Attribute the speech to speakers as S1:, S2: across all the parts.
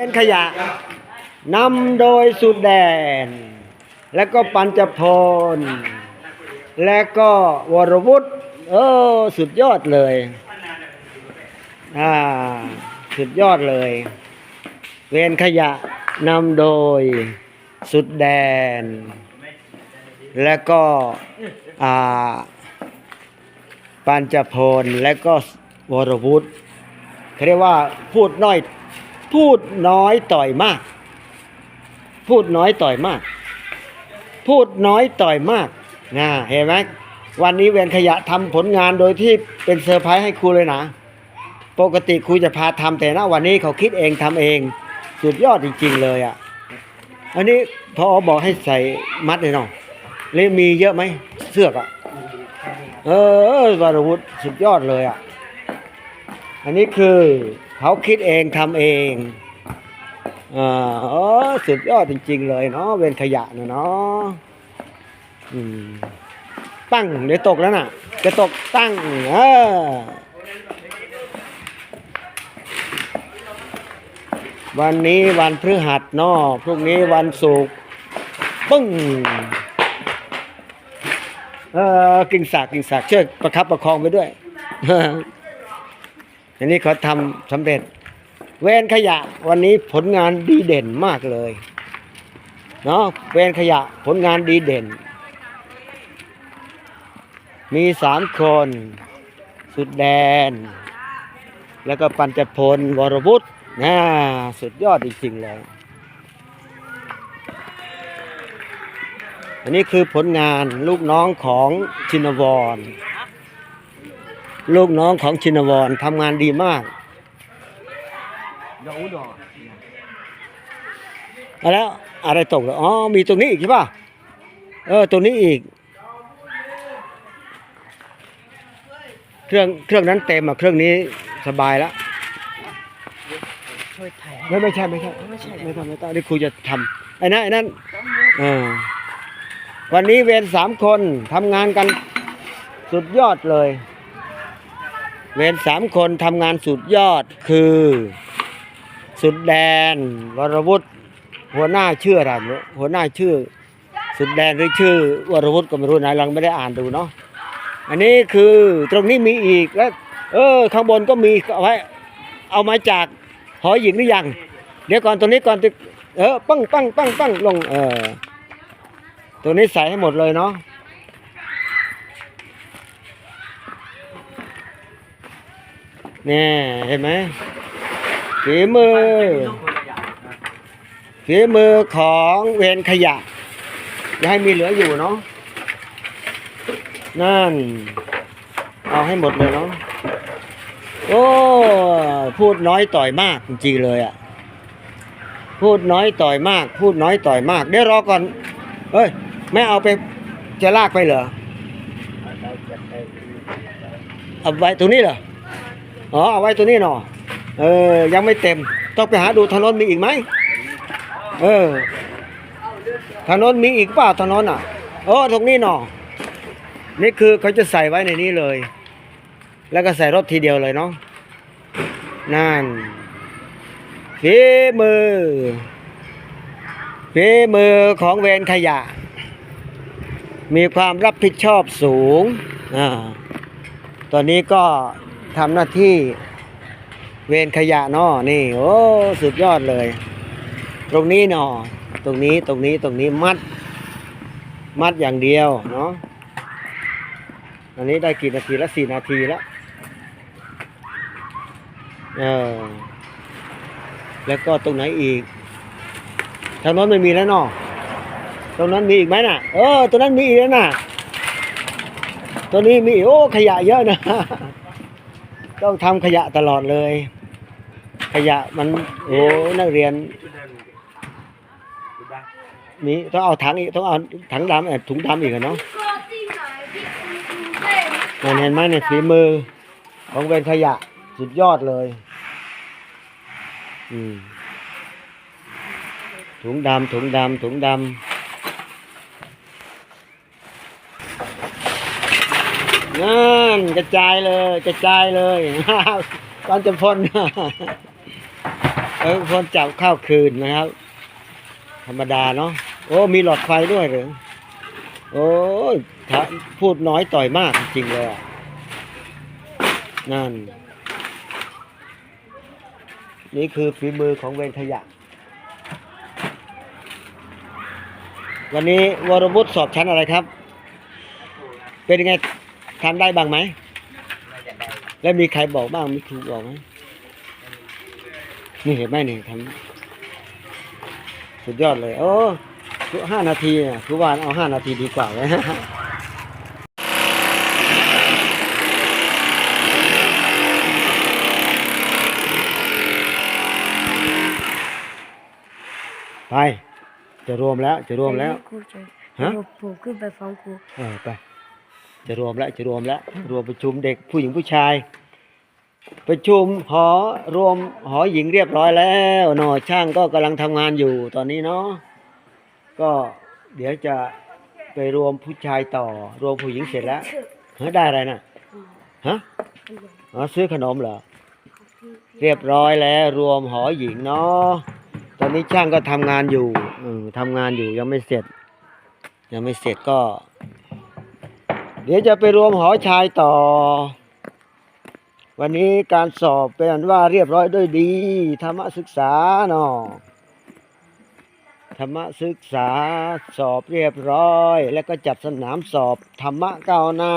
S1: เป็นขยะนำโดยสุดแดน แล้วก็ปัญจพลและก็วรวุฒิเออสุดยอดเลยอ่าสุดยอดเลย เวรขยะนำโดยสุดแดน และก็อ่าปัญจพลและก็วรวุฒิเขาเรียกว่าพูดน้อย พูดน้อยต่อยมาก พูดน้อยต่อยมาก พูดน้อยต่อยมากนะเห็นไหมวันนี้เวรขยะทำผลงานโดยที่เป็นเซอร์ไพรส์ให้ครูเลยนะ ปกติครูจะพาทำแต่นะวันนี้เขาคิดเองทำเอง สุดยอดจริงๆเลยอะ อันนี้พอบอกให้ใส่มัดเลยเนาะเลยมีเยอะไหมเสื้อกอะเออวรวุฒิสุดยอดเลยอะ อันนี้คือ เขาคิดเองทำเองอ่าอ๋อสุดยอดจริง ๆ เลยเนาะเวนขยะเนาะตั้งเดี๋ยวตกแล้วน่ะ จะตกตั้งเออวันนี้วันพฤหัสเนาะพรุ่งนี้วันศุกร์ปึ้งเออกิ่งสากกิ่งสากช่วยประคับประคองไปด้วย อันนี้เขาทำสำเร็จ เวนขยะวันนี้ผลงานดีเด่นมากเลยเนาะเวนขยะผลงานดีเด่น มีสามคน สุดแดน แล้วก็ปัญจพลวรวุฒินะสุดยอดจริงๆเลยอันนี้คือผลงานลูกน้องของชินวร ลูกน้องของชินวรทำงานดีมากเอาแล้วอะไรตกเหรออ๋อ มีตรงนี้อีกใช่ป่ะ เออ ตรงนี้อีก เครื่อง เครื่องนั้นเต็มอะ เครื่องนี้สบายแล้ว
S2: ช่วยถ่าย
S1: ไม่ไม่ใช่ไม่ใช่ ไม่ใช่ไม่ทำไม่ต้องนี่ครูจะทำไอ้นั่นไอ้นั่นเออวันนี้เวรสามคนทำงานกันสุดยอดเลย เวรสามคนทำงานสุดยอดคือ สุดแดน วรวุฒิหัวหน้าชื่ออะไรหัวหน้าชื่อ สุดแดนหรือชื่อ วรวุฒิก็ไม่รู้นะเราไม่ได้อ่านดูเนาะอันนี้คือตรงนี้มีอีกแล้วเออ ข้างบนก็มีเอาไว้เอามาจากหอหญิงหรือยัง เดี๋ยวก่อนตรงนี้ก่อนเออปั้งปั้งปั้งปั้งลงเออตัวนี้ใส่ให้หมดเลยเนาะ นี่ยเห็นไหมฝีมือฝีมือของเวรขยะอย่าให้มีเหลืออยู่เนาะนั่น เอาให้หมดเลยเนาะโอ้พูดน้อยต่อยมากจริงๆเลยอะ พูดน้อยต่อยมาก พูดน้อยต่อยมาก เดี๋ยวรอก่อนเฮ้ยไม่เอาไปจะลากไปเหรอเอาไว้ตรงนี้เหรอ อ๋อเอาไว้ตัวนี้หนอเออ ยังไม่เต็ม ต้องไปหาดูถนนมีอีกไหมเออถนนมีอีกป่าถนนอะโอ้ตรงนี้หนอนี่คือเขาจะใส่ไว้ในนี้เลย แล้วก็ใส่รถทีเดียวเลยเนาะนั่นฝีมือฝีมือของเวรขยะ มีความรับผิดชอบสูงอ่าตอนนี้ก็ ทำหน้าที่เวรขยะนาะนี่ โอ้สุดยอดเลย ตรงนี้นาะตรงนี้ตรงนี้ตรงนี้มัด มัดอย่างเดียวเนาะอันนี้ได้กี่นาทีละสี่นาทีแล้วเออแล้วก็ตรงไหนอีกทางโน้นไม่มีแล้วนาะตรงนั้นมีอีกไหมน่ะ เออตรงนั้นมีอีกแล้วน่ะตัวนี้มีโอ้ขยะเยอะนะ ต้องทำขยะตลอดเลย ขยะมันโอ้นักเรียนมีต้องเอาถังอีกต้องเอาถังดำเอ่อถุงดำอีกอเนาะเห็นไหมเนี่ยฝีมือ ของเวรขยะสุดยอดเลย อืมถุงดำถุงดำถุงดำ นั่นกระจายเลยกระจายเลยตอนจะพ่นเอออคนจับข้าวคืนนะครับ ธรรมดาเนาะโอ้มีหลอดไฟด้วยเหรือโอ้ยพูดน้อยต่อยมากจริงเลยนั่น นี่คือฝีมือของเวรขยะ วันนี้วรวุฒิสอบชั้นอะไรครับ เป็นยังไง ทำได้บ้างไหม
S2: น่าจะได้
S1: แล้วมีใครบอกบ้างมีครูบอกไหมนี่เห็นไหมนี่ทำสุดยอดเลย โอ้ห้านาทีเนี่ยครูวานเอาห้านาทีดีกว่าเลยไป จะรวมแล้ว จะรวมแล้ว
S3: ครูจะ
S1: ฮะ
S3: ผมขึ้นไปฟ้องครู
S1: เออ ไป จะรวมแล้วจะรวมแล้วรวมประชุมเด็กผู้หญิงผู้ชาย ประชุมหอรวมหอหญิงเรียบร้อยแล้วหนอช่างก็กำลังทำงานอยู่ตอนนี้เนาะก็เดี๋ยวจะไปรวมผู้ชายต่อ รวมผู้หญิงเสร็จแล้วเฮ้ยได้อะไรนะฮะอ๋อซื้อขนมเหรอเรียบร้อยแล้วรวมหอหญิงเนาะตอนนี้ช่างก็ทำงานอยู่อืมทำงานอยู่ยังไม่เสร็จ ยังไม่เสร็จก็ เดี๋ยวจะไปรวมหอชายต่อ วันนี้การสอบเป็นอันว่าเรียบร้อยด้วยดี ธรรมศึกษาเนาะธรรมศึกษาสอบเรียบร้อย แล้วก็จัดสนามสอบธรรมะก้าวหน้า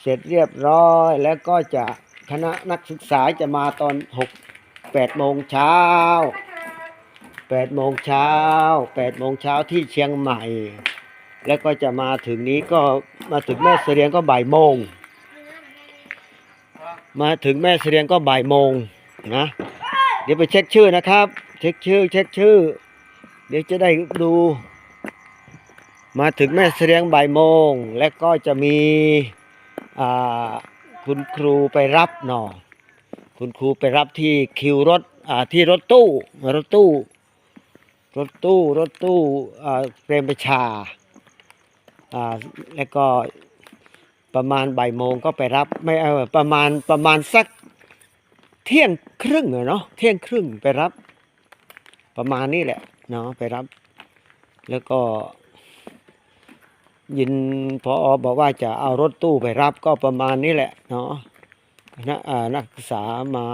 S1: เสร็จเรียบร้อยแล้วก็จะคณะนักศึกษาจะมาตอนหกแปดโมงเช้าแปดโมงเช้าแปดโมงเช้าที่เชียงใหม่ แล้วก็จะมาถึงนี้ก็มาถึงแม่เสรียงก็บ่ายโมง มาถึงแม่เสรียงก็บ่ายโมงนะ เดี๋ยวไปเช็คชื่อนะครับ เช็คชื่อ เช็คชื่อ เดี๋ยวจะได้ดู มาถึงแม่เสรียงบ่ายโมง และก็จะมีคุณครูไปรับหนอคุณครูไปรับที่คิวรถที่รถตู้รถตู้ รถตู้รถตู้อ่าเปรมประชา แล้วก็ประมาณบ่ายโมงก็ไปรับไม่เออประมาณประมาณสักเที่ยงครึ่งเนาะเที่ยงครึ่งไปรับ ประมาณนี้แหละเนาะไปรับ แล้วก็ ยินพออบอกว่าจะเอารถตู้ไปรับก็ประมาณนี้แหละเนาะนะนักศึกษามา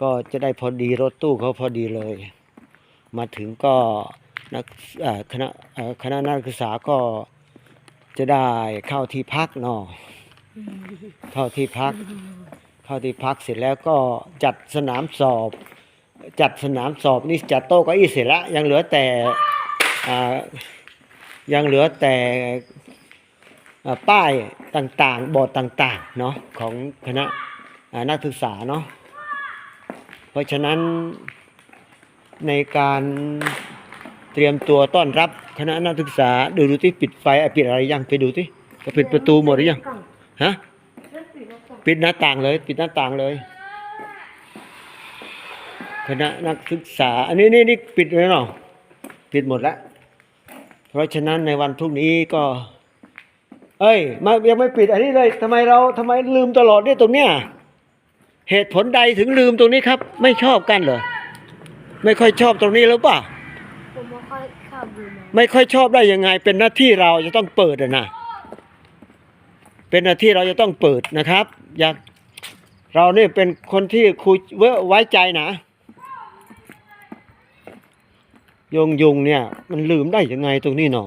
S1: ก็จะได้พอดีรถตู้เขาพอดีเลย มาถึงก็นักคณะคณะนักศึกษาก็ จะได้เข้าที่พักเนาะเข้าที่พัก เข้าที่พักเสร็จแล้วก็จัดสนามสอบ จัดสนามสอบนี่จัดโต๊ะเก็อี้เสร็จแล้วยังเหลือแต่อ่ายังเหลือแต่อ่าป้ายต่างๆ บอร์ดต่าง ๆ เนาะของคณะอ่านักศึกษาเนาะเพราะฉะนั้นในการ เตรียมตัวต้อนรับคณะนักศึกษาดูดูที่ปิดไฟอะปิดอะไรยังไปดูที่ปิดประตูหมดหรือยังฮะปิดหน้าต่างเลย ปิดหน้าต่างเลย คณะนักศึกษา อันนี้นี่นี่ปิดเลยเนาะปิดหมดแล้วเพราะฉะนั้นในวันพรุ่งนี้ก็ เอ้ยมายังไม่ปิดอันนี้เลยทำไมเราทำไมลืมตลอดเนี่ยตรงเนี้ยเหตุผลใดถึงลืมตรงนี้ครับ ไม่ชอบกันเหรอไม่ค่อยชอบตรงนี้หรือเปล่า
S3: ค่อยเข้าดูนะ
S1: ไม่ค่อยชอบได้ยังไง เป็นหน้าที่เราจะต้องเปิดอะนะเป็นหน้าที่เราจะต้องเปิดนะครับ อยากเราเนี่เป็นคนที่คุยเวไว้ใจนะยงยุงเนี่ยมันลืมได้ยังไงตรงนี้หนอ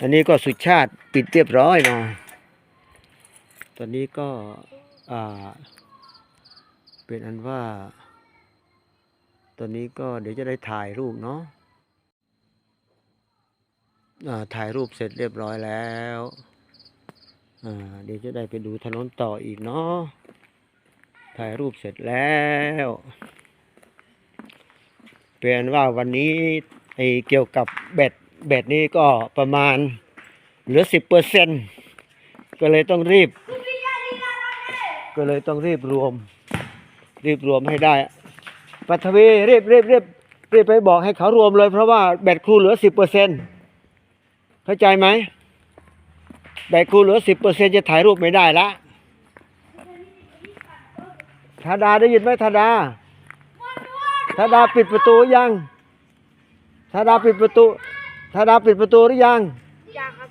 S1: อันนี้ก็สุชาติปิดเรียบร้อยเนาะตอนนี้ก็อ่าเป็นอันว่า ตอนนี้ก็เดี๋ยวจะได้ถ่ายรูปเนาะ ถ่ายรูปเสร็จเรียบร้อยแล้วเดี๋ยวจะได้ไปดูถนนต่ออีกเนาะถ่ายรูปเสร็จแล้วเป็นว่าวันนี้ไอ้เกี่ยวกับแบตแบตนี้ก็ประมาณเหลือสิบเปอร์เซ็นก็เลยต้องรีบ ก็เลยต้องรีบรวม รีบรวมให้ได้ปัทวีรีบรีบรีบรีบไปบอกให้เขารวมเลยเพราะว่าแบตครูเหลือสิบเปอร์เซ็นต์ เข้าใจไหมแบตครูเหลือสิบเปอร์เซ็นจะถ่ายรูปไม่ได้ละธาดาได้ยินไหมธาดาธาดาปิดประตูยังธาดาปิดประตูธาดาปิดประตูหรือยัง
S3: อยากครับ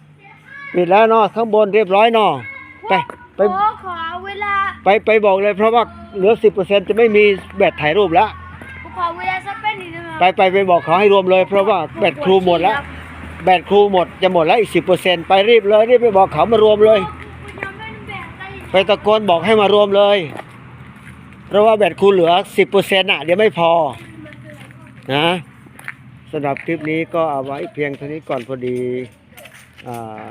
S1: ปิดแล้วเนาะข้างบนเรียบร้อยเนาะไปไป
S3: ขอขอเวลา
S1: ไปไปบอกเลยเพราะว่าเหลือสิบเปอร์เซ็นจะไม่มีแบตถ่ายรูปแล้ว
S3: ผมขอเวลาสักแป๊บนึงได้ไหม
S1: ไปไปไปบอกเขาให้รวมเลยเพราะว่าแบตครูหมดแล้ว แบตครูหมดจะหมดแล้วอีกสิบเปอร์เซ็นไปรีบเลยรีบไปบอกเขามารวมเลย
S3: คุณยังไม่ได้แบ่งได้
S1: ไปตะโกนบอกให้มารวมเลย เพราะว่าแบตครูเหลือสิบเปอร์เซ็นต์อะเดี๋ยวไม่พอนะสำหรับคลิปนี้ก็เอาไว้เพียงเท่านี้ก่อนพอดีอ่า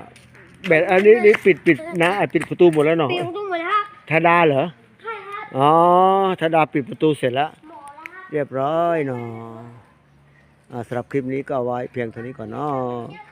S1: แบตอันนี้นี่ปิดปิดนะอะปิดประตูหมดแล้วเนาะ
S3: เปลี่ยนตุ้งหมดแล้วครับ
S1: ธดาเหรอ
S3: ใช่ครับ
S1: อ๋อธดาปิดประตูเสร็จแล้ว
S3: หมอแล้วครับ
S1: เรียบร้อยเนาะอ่า สำหรับคลิปนี้ก็เอาไว้เพียงเท่านี้ก่อนเนาะ